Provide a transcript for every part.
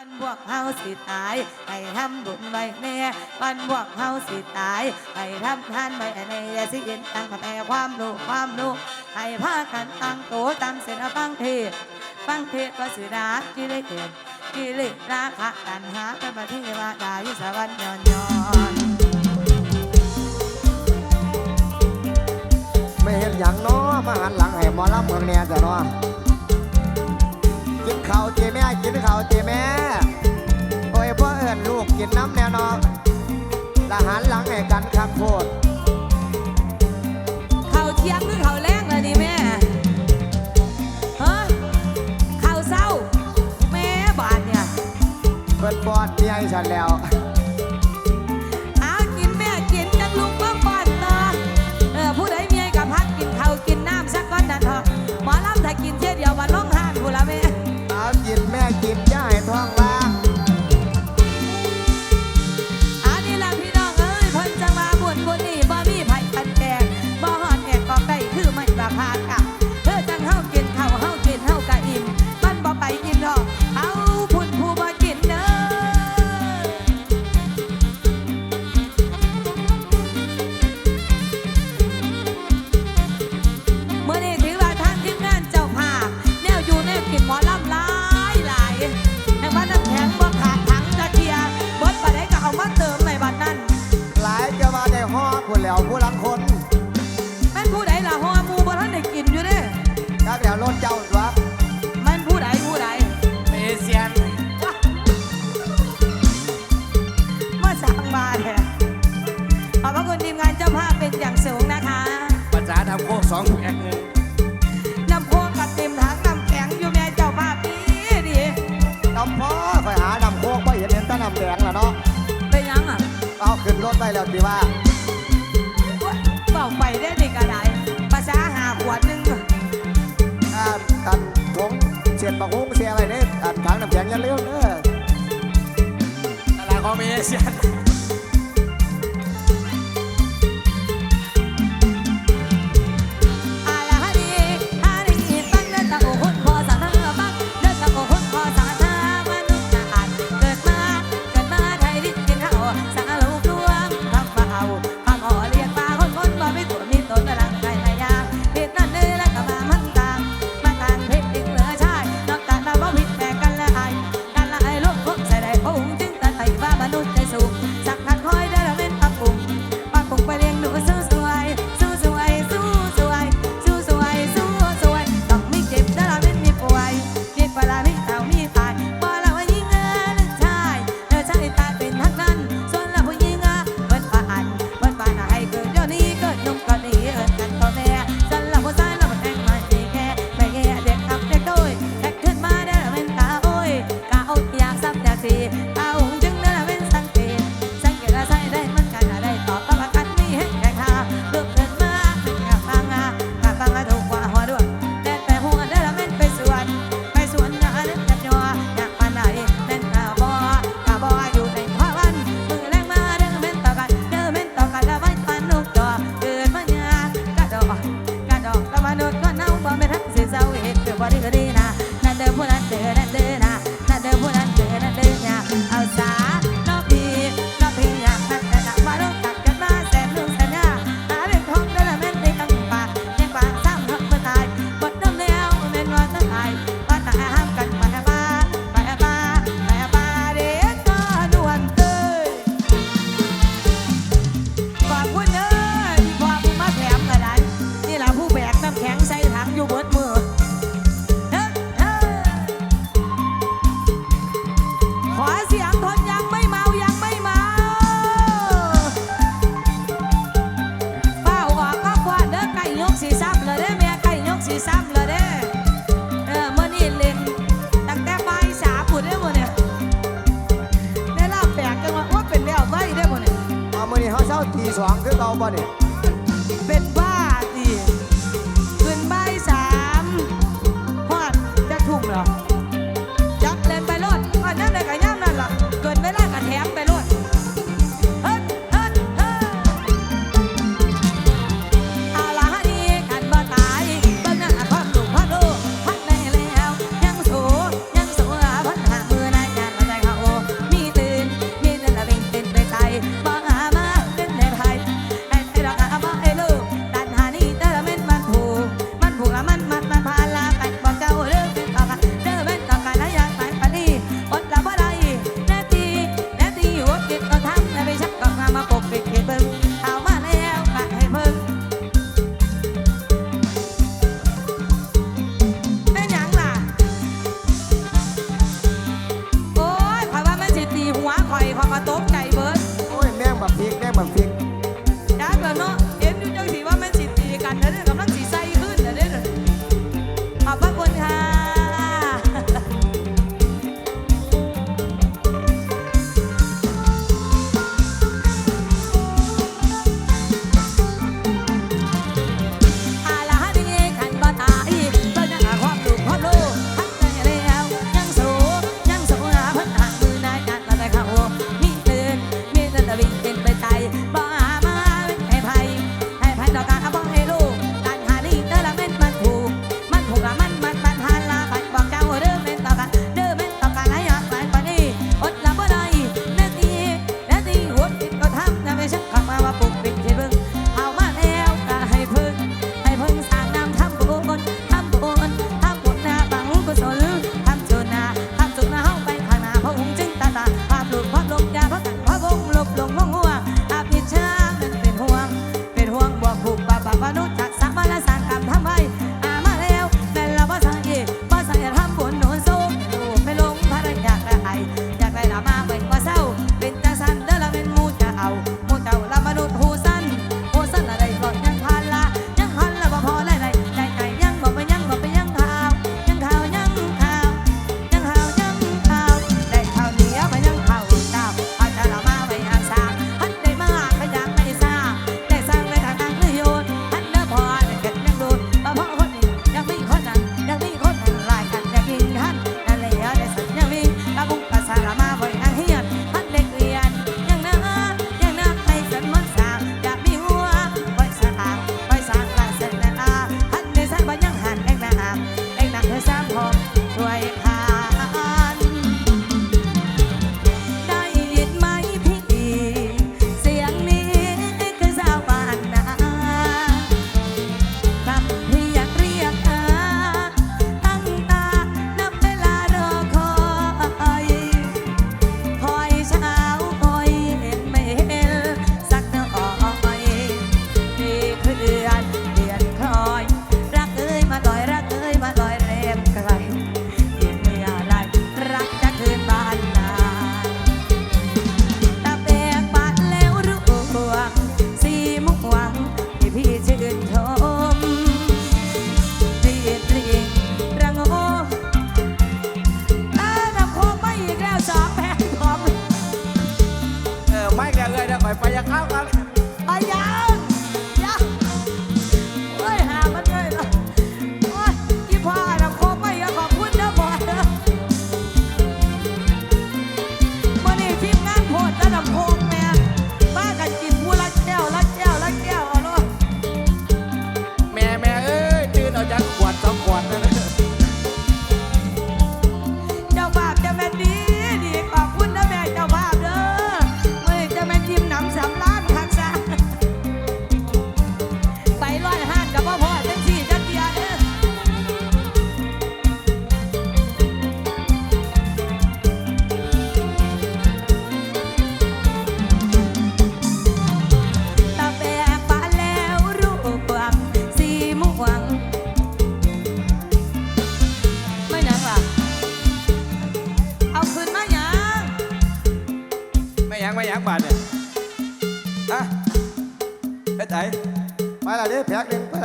วันบวกเฮาสิตายไปทำบุญไว้แน่วันบวกเฮาสิตายไปทำทานไว้ในยาสิเย็นตั้งแต่ความรู้ความรู้ให้พากันตั้งตัวตั้งเส้นฟังเทศฟังเทศก็สิรักกิเลสกิเลสราคะตัณหาพระบัณฑิตวาดายุสวรรค์ย้อนย้อนไม่เห็นอย่างน้อมาหันหลังให้หมอลำเมืองเนี่ยแต่นาะ กินข้าวเจแม่กินข้าวเจแม่โอ้ยพ่อเอิญลูกกินน้ำแน่นอนละหันหลังให้กันขักโพดเขาเที่ยงหรือเขาแรงล่ะนี่แม่ฮะเขาเศร้าแม่บาดเนี่ยเปิดปอดเมียให้ฉันแล้ว แล้วดีว่าเบอาไปได้ดีกระไรภาษาหาขวดหนึงอ่าอันผงเสียนบักฮุงเสียอะไรเนี่ยอันขังน้ำแข็งยันเลี้ยวเนี่ยอะไรก็มีเชียน 起床去兜风你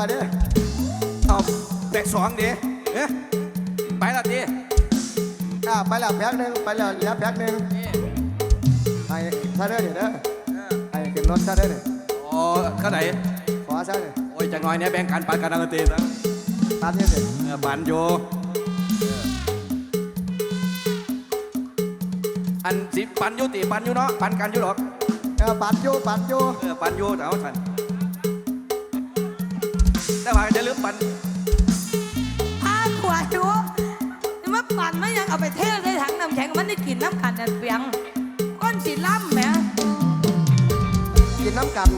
ละเด้อเอาแตะสองเด้เอ๊ะไปละเด้อ่าไปละแพ็กหนึ่งไปละแล้วแพ็กหนึ่งไอ้ซาเด้อเดี๋ยวเด้อไอ้ขึ้นรถซาเด้อเนี่ยอ๋อข้าไหนขวาซาเด้อโอ้ยจังน้อยเนี้ยแบ่งกันปันกันนักเตะนะปันเนี้ยเด้อปันโยอันสิปันโยตีปันโยเนาะปันกันโยหรอกปันโยปันโยปันโยู่เอาท่าน แต่ว่าจะลืมปั่นอ้าขวาจูนี่มาปั่นมันยังเอาไปเทใส่ถังน้ำแข็งมันได้กินน้ำขันเนี่เปียงก้นสีล้ำแหมกินน้ำกัน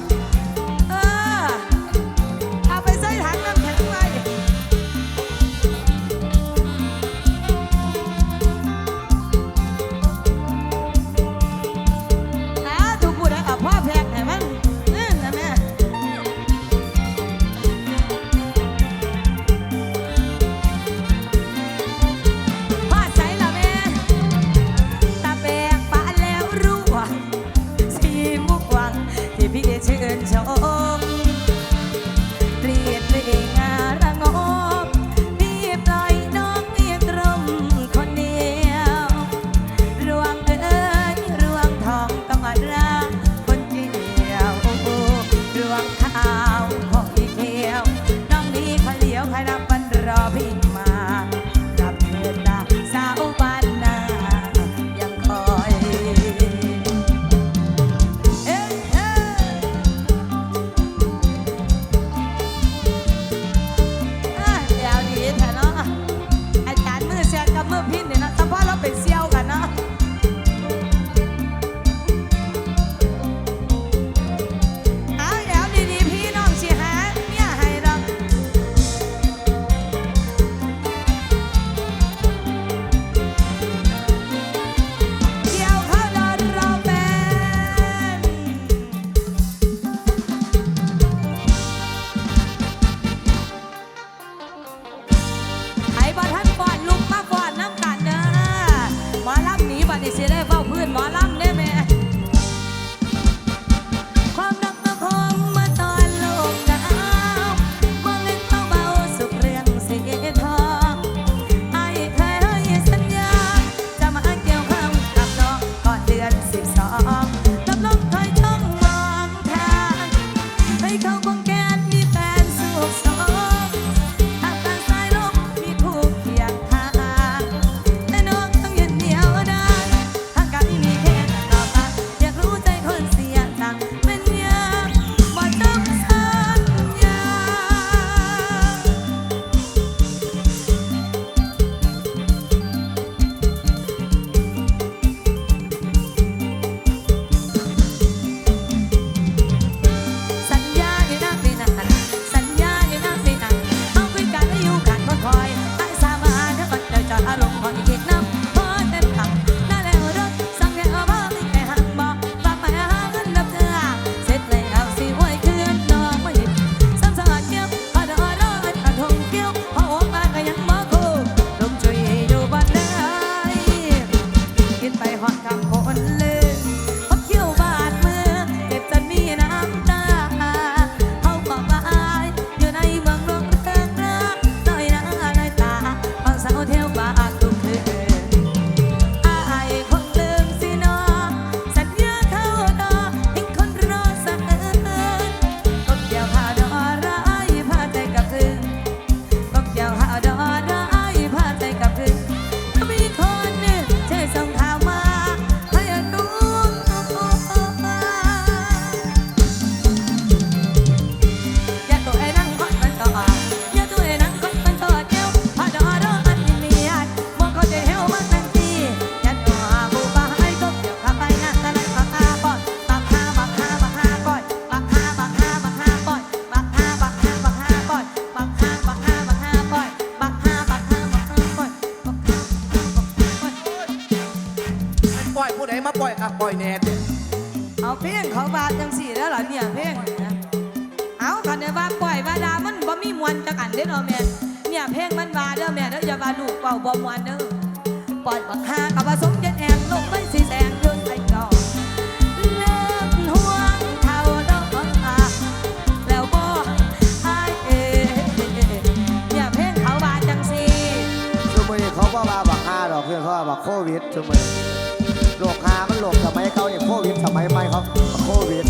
าบ่มวนเด้อปล่อยบักฮากับว่าสมเย็นแอนลงไปสีแสงเรื่องไอก่าเลิกห่วงเท่าดอกอะแล้วบ่ให้เอ๋เนี่ยเพลงเขาบาจังสีช่วงนี้เขาบ่ว่าบักฮาดอกเพื่อนเขาบักโควิดช่วงนี้โรคฮามันโรคสมัยเก่าอย่างโควิดสมัยใหม่เขาโควิด